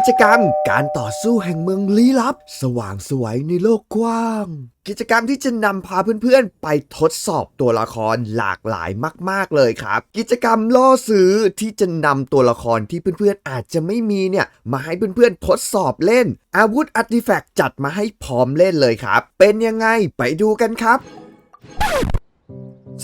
กิจกรรมการต่อสู้แห่งเมืองลี้ลับ สว่างสวยในโลกกว้าง กิจกรรมที่จะนำพาเพื่อนๆ ไปทดสอบตัวละครหลากหลายมาก ๆเลยครับ กิจกรรมล่อซื้อที่จะนำตัวละครที่เพื่อนๆ อาจจะไม่มีเนี่ย มาให้เพื่อนๆ ทดสอบเล่น อาวุธอาร์ติแฟกต์จัดมาให้พร้อมเล่นเลยครับ เป็นยังไงไปดูกันครับ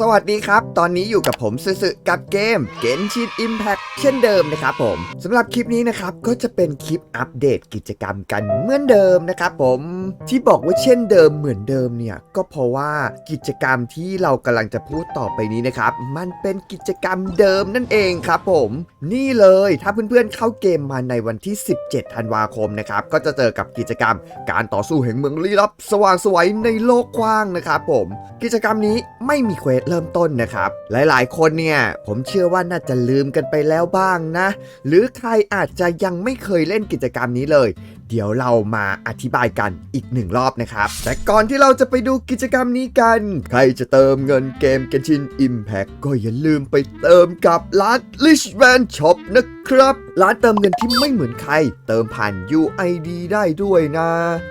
สวัสดีครับ ตอนนี้อยู่กับผมซึซึกับเกม Genshin Impact เช่นเดิมนะครับผมสำหรับคลิปนี้นะครับก็จะเป็นคลิปอัปเดตกิจกรรมกันเหมือนเดิมนะครับผมที่บอกว่าเช่นเดิมเหมือนเดิมเนี่ยก็เพราะว่ากิจกรรมที่เรากำลังจะพูดต่อไปนี้นะครับมันเป็นกิจกรรมเดิมนั่นเองครับผม นี่เลยถ้าเพื่อนๆเข้าเกมมาในวันที่ 17ธันวาคมนะครับก็จะเจอกับกิจกรรมการต่อสู้แห่งเมืองลี้ลับ สว่างสวยในโลกกว้างนะครับผม กิจกรรมนี้ไม่มีเควสเริ่มต้นนะครับ หลายๆ คนเนี่ยผมเชื่อว่าน่าจะลืมกันไปแล้วบ้างนะ หรือใครอาจจะยังไม่เคยเล่นกิจกรรมนี้เลย เดี๋ยวเรามาอธิบายกันอีกหนึ่งรอบนะครับ แต่ก่อนที่เราจะไปดูกิจกรรมนี้กัน ใครจะเติมเงินเกม Genshin Impact ก็อย่าลืมไปเติมกับร้าน Richman Shop นะครับ ร้านเติมเงินที่ไม่เหมือนใคร เติมผ่าน UID ได้ด้วยนะ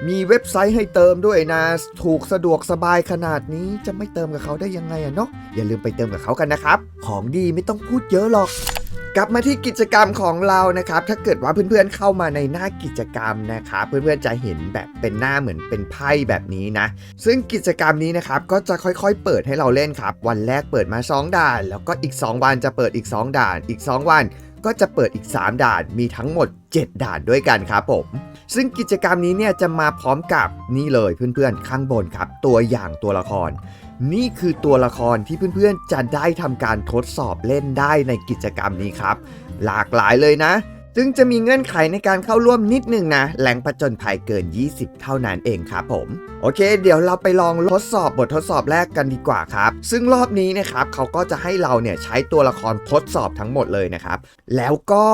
มีเว็บไซต์ให้เติมด้วยนะ ถูกสะดวกสบายขนาดนี้จะไม่เติมกับเขาได้ยังไงอะเนาะอย่าลืมไปเติมกับเขากันนะครับ ของดีไม่ต้องพูดเยอะหรอกกลับมาที่กิจกรรมของเรานะครับ ถ้าเกิดว่าเพื่อนๆเข้ามาในหน้ากิจกรรมนะครับเพื่อนๆจะเห็นแบบเป็นหน้าเหมือนเป็นไพ่แบบนี้นะ ซึ่งกิจกรรมนี้นะครับก็จะค่อยๆ เปิดให้เราเล่นครับ วันแรกเปิดมา 2 ด่าน แล้วก็อีก 2 วันจะเปิดอีก 2 ด่าน อีก 2 วัน ก็จะเปิดอีก 3 ด่านมีทั้งหมด 7 ด่านด้วยกันครับผม ซึ่งกิจกรรมนี้เนี่ยจะมาพร้อมกับนี่เลยเพื่อนๆข้างบนครับ ตัวอย่างตัวละคร นี่คือตัวละครที่เพื่อนๆจะได้ทำการทดสอบเล่นได้ในกิจกรรมนี้ครับ หลากหลายเลยนะ ซึ่งจะมีเงื่อนไขในการเข้าร่วมนิดนึงนะ แหล่งผจญภัยเกิน 20 เท่านั้นเองครับผม โอเค เดี๋ยวเราไปลองทดสอบบททดสอบแรกกันดีกว่าครับ ซึ่งรอบนี้นะครับเขาก็จะให้เราเนี่ยใช้ตัวละครทดสอบทั้งหมดเลยนะครับ แล้วก็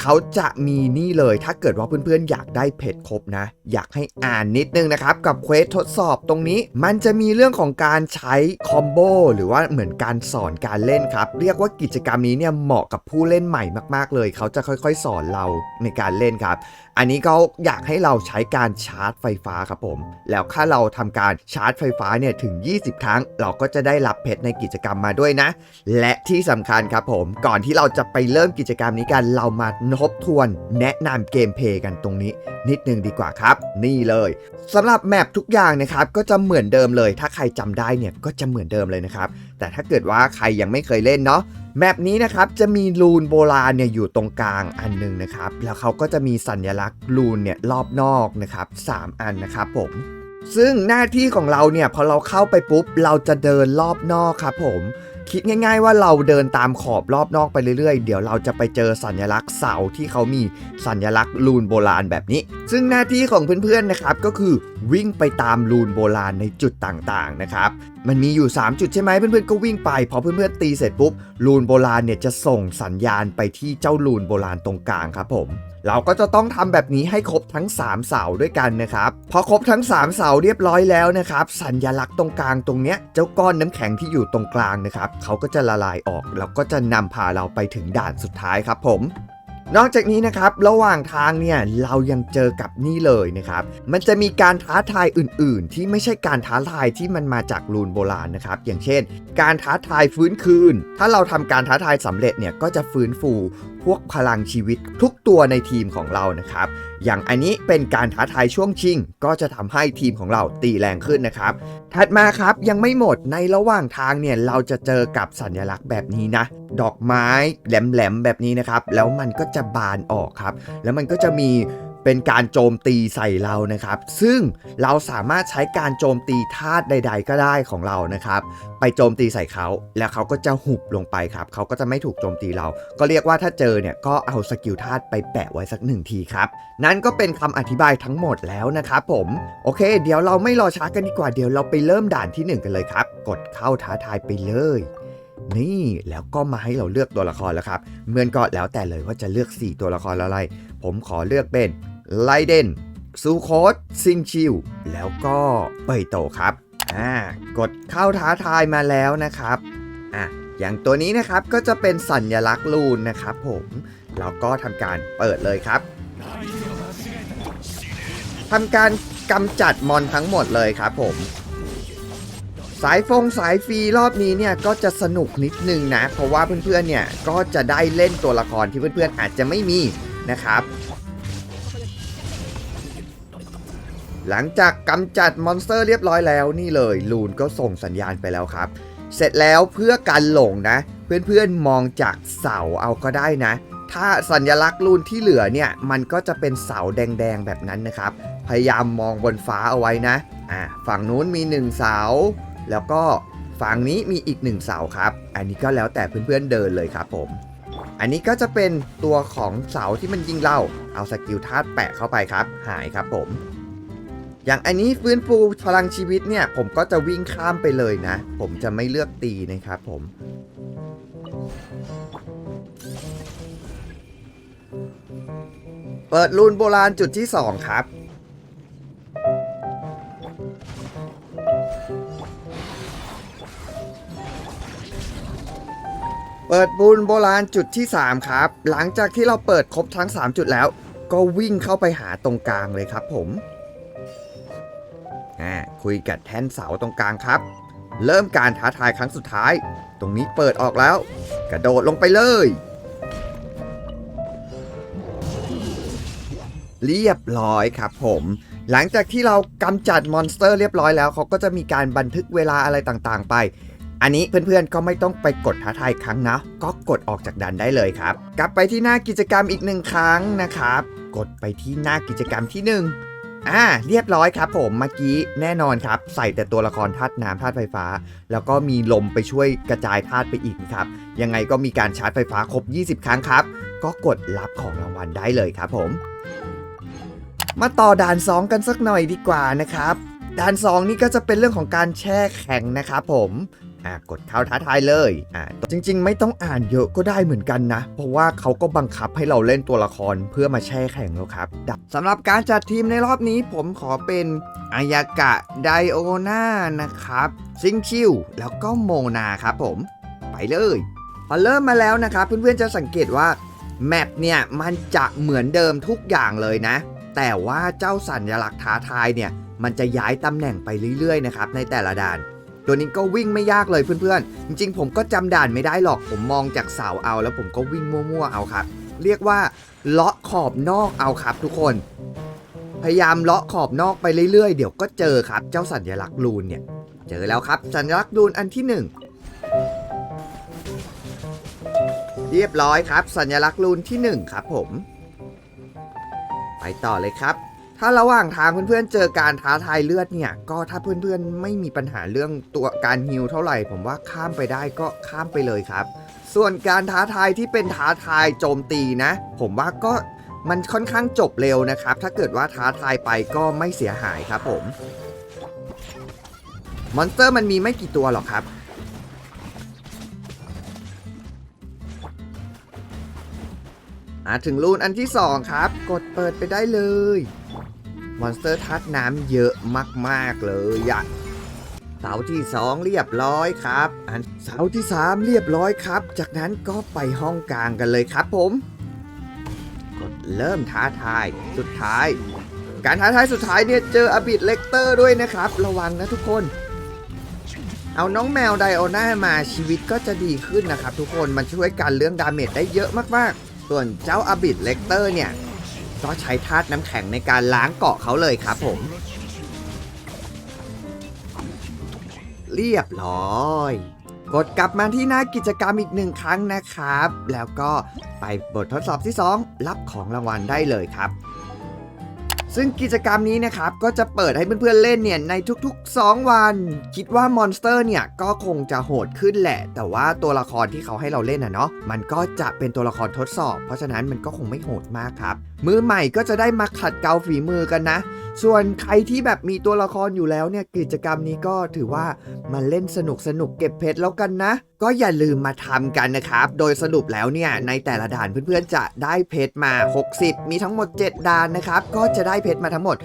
เขาจะมีนี่เลย ถ้าเกิดว่าเพื่อนๆ อยากได้เพจครบนะ อยากให้อ่านนิดนึงนะครับ กับเควสทดสอบตรงนี้ มันจะมีเรื่องของการใช้คอมโบหรือว่าเหมือนการสอนการเล่นครับ เรียกว่ากิจกรรมนี้เนี่ยเหมาะกับผู้เล่นใหม่มาก ๆ เลย เขาจะค่อย ๆ สอนเราในการเล่นครับ อันนี้เขาอยากให้เราใช้การชาร์จไฟฟ้าครับผม แล้วถ้าเราทำการชาร์จไฟฟ้าเนี่ยถึง 20 ครั้ง เราก็จะได้รับเพชรในกิจกรรมมาด้วยนะ และที่สำคัญครับผม ก่อนที่เราจะไปเริ่มกิจกรรมนี้กันเรามาทบทวน แนะนำเกมเพย์กันตรงนี้ นิดนึงดีกว่าครับ นี่เลยสำหรับแมปทุกอย่างนะครับก็จะเหมือนเดิมเลย ถ้าใครจำได้เนี่ยก็จะเหมือนเดิมเลยนะครับ แต่ถ้าเกิดว่าใครยังไม่เคยเล่นเนาะแมปนี้นะครับจะมีรูนโบราณเนี่ยอยู่ตรงกลางอันหนึงนะครับ แล้วเขาก็จะมีสัญลักษณ์รูนเนี่ยรอบนอกนะครับสามอันนะครับผมซึ่งหน้าที่ของเราเนี่ยพอเราเข้าไปปุ๊บเราจะเดินรอบนอกครับผม คิดง่ายๆว่าเราเดินตามขอบรอบนอกไปเรื่อยๆ เดี๋ยวเราจะไปเจอสัญลักษณ์เสาที่เขามีสัญลักษณ์รูนโบราณแบบนี้ ซึ่งหน้าที่ของเพื่อนๆนะครับก็คือวิ่งไปตามรูนโบราณในจุดต่างๆนะครับมันมีอยู่ 3 จุดใช่ไหมเพื่อนๆก็วิ่งไปพอเพื่อนๆตีเสร็จปุ๊บรูนโบราณเนี่ยจะส่งสัญญาณไปที่เจ้ารูนโบราณตรงกลางครับผมเราก็จะต้องทำแบบนี้ให้ครบทั้ง 3 เสาด้วยกันนะครับ พอครบทั้ง 3 เสาเรียบร้อยแล้วนะครับ สัญลักษณ์ตรงกลางตรงเนี้ยเจ้าก้อนน้ำแข็งที่อยู่ตรงกลางนะครับเขาก็จะละลายออก แล้วก็จะนำพาเราไปถึงด่านสุดท้ายครับผมนอกจากนี้นะครับ ระหว่างทางเนี่ยเรายังเจอกับนี่เลยนะครับ มันจะมีการท้าทายอื่น ๆ ที่ไม่ใช่การท้าทายที่มันมาจากรูนโบราณนะครับ อย่างเช่น การท้าทายฟื้นคืน ถ้าเราทำการท้าทายสำเร็จเนี่ยก็จะฟื้นฟูพวกพลังชีวิตทุกตัวในทีมของเรานะครับ อย่างอันนี้เป็นการท้าทายช่วงชิง ก็จะทำให้ทีมของเราตีแรงขึ้นนะครับ ถัดมาครับยังไม่หมดในระหว่างทางเนี่ยเราจะเจอกับสัญลักษณ์แบบนี้นะ ดอกไม้แหลมๆแบบนี้นะครับ แล้วมันก็จะบานออกครับ แล้วมันก็จะมี เป็นการโจมตีใส่เรานะครับ ซึ่งเราสามารถใช้การโจมตีธาตุใด ๆ ก็ได้ของเรานะครับ ไปโจมตีใส่เขาแล้วเขาก็จะหุบลงไปครับเขาก็จะไม่ถูกโจมตีเรา ก็เรียกว่าถ้าเจอเนี่ยก็เอาสกิลธาตุไปแปะไว้สักหนึ่งทีครับนั่นก็เป็นคำอธิบายทั้งหมดแล้วนะครับผมโอเค เดี๋ยวเราไม่รอช้ากันดีกว่าเดี๋ยวเราไปเริ่มด่านที่หนึ่งกันเลยครับ กดเข้าท้าทายไปเลยนี่แล้วก็มาให้เราเลือกตัวละครแล้วครับเมือนก็แล้วแต่เลยว่าจะเลือก 4 ตัวละครอะไร ผมขอเลือกเป็น ไลเดนซูโคสซิงชิวแล้วก็เปยโตครับอ่ากดเข้าท้าทายมาแล้วนะครับอะอย่างตัวนี้นะครับก็จะเป็นสัญลักษณ์ลูนนะครับ ผมแล้วก็ทำการเปิดเลยครับทำการกำจัดมอนทั้งหมดเลยครับผมสายฟงสายฟรีรอบนี้เนี่ยก็จะสนุกนิดนึงนะ เพราะว่าเพื่อนๆเนี่ยก็จะได้เล่นตัวละครที่เพื่อนๆอาจจะไม่มีนะครับ หลังจากกำจัดมอนสเตอร์เรียบร้อยแล้วนี่เลย ลูนก็ส่งสัญญาณไปแล้วครับ เสร็จแล้วเพื่อการหลงนะ เพื่อนๆมองจากเสาเอาก็ได้นะ ถ้าสัญลักษณ์ลูนที่เหลือเนี่ยมันก็จะเป็นเสาแดงๆแบบนั้นนะครับ พยายามมองบนฟ้าเอาไว้นะอ่าฝั่งนู้นมีหนึ่งเสา แล้วก็ฝั่งนี้มีอีกหนึ่งเสาครับ อันนี้ก็แล้วแต่เพื่อนๆเดินเลยครับผมอันนี้ก็จะเป็นตัวของเสาที่มันยิงเรา เอาสกิลธาตุแปะเข้าไปครับ หายครับผม อย่างอันนี้ฟื้นฟูพลังชีวิตเนี่ย ผมก็จะวิ่งข้ามไปเลยนะ ผมจะไม่เลือกตีนะครับผม เปิดรูนโบราณจุดที่ 2 ครับ เปิดบูนโบราณจุดที่ 3 ครับ หลังจากที่เราเปิดครบทั้ง 3 จุดแล้ว ก็วิ่งเข้าไปหาตรงกลางเลยครับผม อ่าคุยกับแท่นเสาตรงกลางครับ เริ่มการท้าทายครั้งสุดท้าย ตรงนี้เปิดออกแล้ว กระโดดลงไปเลย เรียบร้อยครับผมหลังจากที่เรากำจัดมอนสเตอร์เรียบร้อยแล้วเขาก็จะมีการบันทึกเวลาอะไรต่างๆ ไป อันนี้เพื่อนๆก็ไม่ต้องไปกดท้าทายครั้งนะ ก็กดออกจากดันได้เลยครับ กลับไปที่หน้ากิจกรรมอีกหนึ่งครั้งนะครับ กดไปที่หน้ากิจกรรมที่หนึ่ง อ่าเรียบร้อยครับผมเมื่อกี้แน่นอนครับ ใส่แต่ตัวละครธาตุน้ำธาตุไฟฟ้า แล้วก็มีลมไปช่วยกระจายธาตุไปอีกครับยังไงก็มีการชาร์จไฟฟ้าครบ 20 ครั้งครับ ก็กดรับของรางวัลได้เลยครับผม มาต่อด่าน 2 กันสักหน่อยดีกว่านะครับด่าน 2 นี่ก็จะเป็นเรื่องของการแช่แข็งนะครับผม อ่ากดเข้าท้าทายเลยอ่าจริง ๆ ไม่ต้องอ่านเยอะก็ได้เหมือนกันนะ เพราะว่าเขาก็บังคับให้เราเล่นตัวละครเพื่อมาแช่แข็งแล้วครับสำหรับการจัดทีมในรอบนี้ผมขอเป็นอายากะไดโอนานะครับซิงคิวแล้วก็โมนาครับผมไปเลยพอเริ่มมาแล้วนะครับเพื่อนๆจะสังเกตว่าแมปเนี่ยมันจะเหมือนเดิมทุกอย่างเลยนะ แต่ว่าเจ้าสัญลักษณ์ท้าทายเนี่ยมันจะย้ายตำแหน่งไปเรื่อยๆนะครับในแต่ละด่าน ตัวนี้ก็วิ่งไม่ยากเลยเพื่อนๆ จริงๆ ผมก็จำด่านไม่ได้หรอก ผมมองจากเสาเอา แล้วผมก็วิ่งมั่วๆเอาครับ เรียกว่าเลาะขอบนอกเอาครับทุกคน พยายามเลาะขอบนอกไปเรื่อยๆ เดี๋ยวก็เจอครับ เจ้าสัญลักษณ์รูนเนี่ย เจอแล้วครับ สัญลักษณ์รูนอันที่หนึ่งเรียบร้อยครับ สัญลักษณ์รูนที่หนึ่งครับผม ไปต่อเลยครับ ถ้าระหว่างทางเพื่อนๆเจอการท้าทายเลือดเนี่ย ก็ถ้าเพื่อนๆไม่มีปัญหาเรื่องตัวการฮิวเท่าไหร่ ผมว่าข้ามไปได้ก็ข้ามไปเลยครับ ส่วนการท้าทายที่เป็นท้าทายโจมตีนะ ผมว่าก็มันค่อนข้างจบเร็วนะครับ ถ้าเกิดว่าท้าทายไปก็ไม่เสียหายครับผมมอนสเตอร์มันมีไม่กี่ตัวหรอกครับถึงรูนอันที่ 2 ครับ กดเปิดไปได้เลย มอนสเตอร์ทัดน้ำเยอะมาก ๆ เลยอะเสาที่ 2 เรียบร้อยครับ อันเสาที่ 3 เรียบร้อยครับ จากนั้นก็ไปห้องกลางกันเลยครับผม กดเริ่มท้าทายสุดท้าย การท้าทายสุดท้ายเนี่ยเจออบิดเลกเตอร์ด้วยนะครับ ระวังนะทุกคน เอาน้องแมวไดโอน่ามาชีวิตก็จะดีขึ้นนะครับ ทุกคนมันช่วยกันเรื่องดาเมจได้เยอะมากๆ ส่วนเจ้าอบิดเลกเตอร์เนี่ย ก็ใช้ธาตุน้ำแข็งในการล้างเกาะเขาเลยครับผม เรียบร้อยกดกลับมาที่หน้ากิจกรรมอีกหนึ่งครั้งนะครับ แล้วก็ไปบททดสอบที่ 2 รับของรางวัลได้เลยครับ ซึ่งกิจกรรมนี้นะครับ ก็จะเปิดให้เพื่อนๆเล่นเนี่ยในทุกๆ 2 วัน คิดว่ามอนสเตอร์เนี่ยก็คงจะโหดขึ้นแหละ แต่ว่าตัวละครที่เขาให้เราเล่นอะเนาะมันก็จะเป็นตัวละครทดสอบ เพราะฉะนั้นมันก็คงไม่โหดมากครับมือใหม่ก็จะได้มาขัดเกลาฝีมือกันนะ ส่วนใครที่แบบมีตัวละครอยู่แล้วเนี่ยกิจกรรมนี้ก็ถือว่ามาเล่นสนุกสนุกเก็บเพชรแล้วกันนะ ก็อย่าลืมมาทำกันนะครับ โดยสรุปแล้วเนี่ยในแต่ละด่านเพื่อนๆจะได้เพชรมา 60 มีทั้งหมด 7ด่านนะครับ ก็จะได้เพชรมาทั้งหมด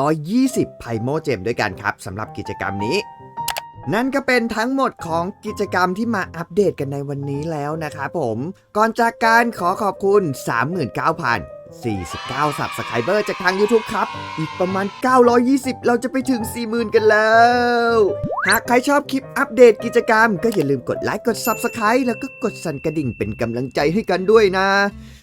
420ไพโมเจมด้วยกันครับสำหรับกิจกรรมนี้นั่นก็เป็นทั้งหมดของกิจกรรมที่มาอัปเดตกันในวันนี้แล้วนะครับผม ก่อนจากการขอขอบคุณ 39,000 49 Subscriber จากทาง YouTube ครับ อีกประมาณ 920 เราจะไปถึง 40,000 กันแล้ว หากใครชอบคลิปอัปเดตกิจกรรม ก็อย่าลืมกดไลค์กด Subscribe แล้วก็กดสั่นกระดิ่งเป็นกำลังใจให้กันด้วยนะ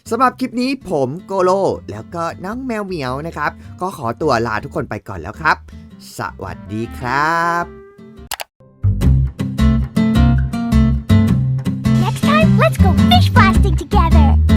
สำหรับคลิปนี้ผมโกโล แล้วก็น้องแมวเหมียวนะครับ ก็ขอตัวลาทุกคนไปก่อนแล้วครับ สวัสดีครับ Next time, let's go fish blasting together.